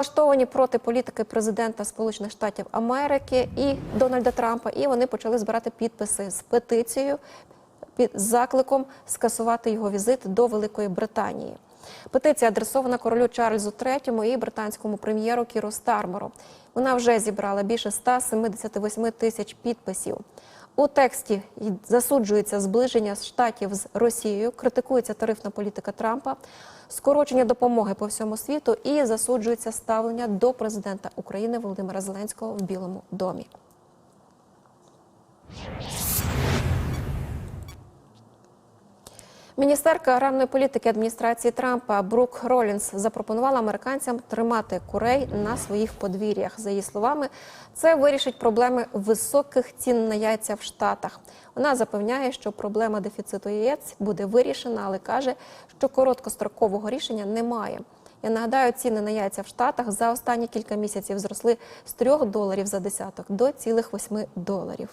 Налаштовані проти політики президента Сполучених Штатів Америки і Дональда Трампа, і вони почали збирати підписи з петицією під закликом скасувати його візит до Великої Британії. Петиція адресована королю Чарльзу III і британському прем'єру Кіру Стармеру. Вона вже зібрала більше 178 тисяч підписів. У тексті засуджується зближення штатів з Росією, критикується тарифна політика Трампа, скорочення допомоги по всьому світу і засуджується ставлення до президента України Володимира Зеленського в Білому домі. Міністерка аграрної політики адміністрації Трампа Брук Ролінс запропонувала американцям тримати курей на своїх подвір'ях. За її словами, це вирішить проблеми високих цін на яйця в Штатах. Вона запевняє, що проблема дефіциту яєць буде вирішена, але каже, що короткострокового рішення немає. Я нагадаю, ціни на яйця в Штатах за останні кілька місяців зросли з 3 доларів за десяток до цілих 8 доларів.